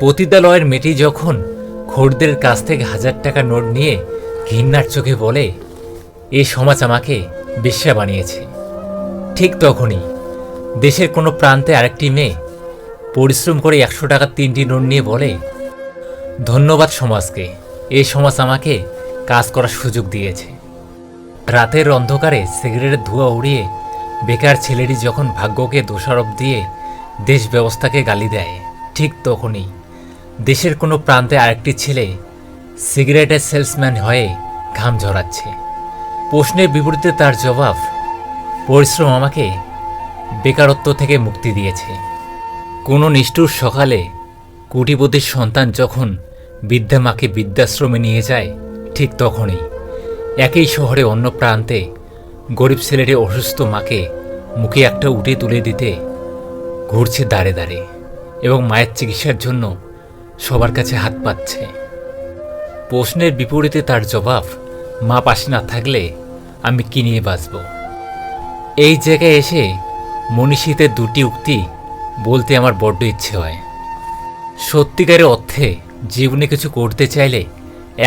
পতিতালয়ের মেয়েটি যখন খোরদের কাছ থেকে হাজার টাকা নোট নিয়ে ঘৃণার চোখে বলে, এ সমাজ আমাকে বেশ্যা বানিয়েছে। ঠিক তখনই দেশের কোনো প্রান্তে আরেকটি মেয়ে পরিশ্রম করে একশো টাকার তিনটি নোট নিয়ে বলে, ধন্যবাদ সমাজকে এই সমাজ আমাকে কাজ করার সুযোগ দিয়েছে। রাতের অন্ধকারে সিগারেটের ধোঁয়া উড়িয়ে বেকার ছেলেটি যখন ভাগ্যকে দোষারোপ দিয়ে দেশ ব্যবস্থাকে গালি দেয়, ঠিক তখনই দেশের কোনো প্রান্তে আরেকটি ছেলে সিগারেটের সেলসম্যান হয়ে ঘাম ঝরাচ্ছে। প্রশ্নের বিপরীতে তার জবাব, পরিশ্রম আমাকে বেকারত্ব থেকে মুক্তি দিয়েছে। কোনো নিষ্ঠুর সকালে কোটিপতির সন্তান যখন বিদ্যা মাকে বৃদ্ধাশ্রমে নিয়ে যায়, ঠিক তখনই একই শহরে অন্য প্রান্তে গরিব ছেলেটি অসুস্থ মাকে মুখে একটা উঠে তুলে দিতে ঘুরছে দাঁড়ে দাঁড়ে এবং মায়ের চিকিৎসার জন্য সবার কাছে হাত পাচ্ছে প্রশ্নের বিপরীতে তার জবাব, মা পাশে না থাকলে আমি কি নিয়ে বাঁচব? এই জায়গায় এসে মনীষীদের দুটি উক্তি বলতে আমার বড্ড ইচ্ছে হয়। সত্যিকারের অর্থে জীবনে কিছু করতে চাইলে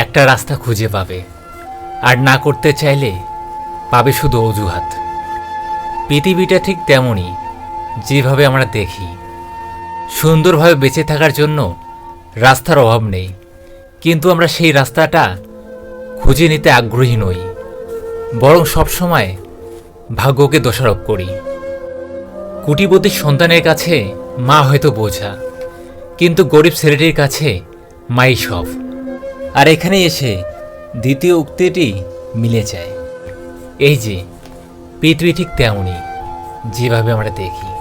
একটা রাস্তা খুঁজে পাবে, আর না করতে চাইলে পাবে শুধু অজুহাত। পৃথিবীটা ঠিক তেমনই, যেভাবে আমরা দেখি। সুন্দরভাবে বেঁচে থাকার জন্য রাস্তার অভাব নেই। কিন্তু আমরা সেই রাস্তাটা খুঁজে নিতে আগ্রহী নই। বরং সবসময় ভাগ্যকে দোষারোপ করি। কুটিপতির সন্তানের কাছে মা হয়তো বোঝা, কিন্তু গরিব ছেলেটির কাছে মাই সব। আর এখানে এসে দ্বিতীয় উক্তিটি মিলে যায়। এই যে পৃথিবী ঠিক তেমনই, যেভাবে আমরা দেখি।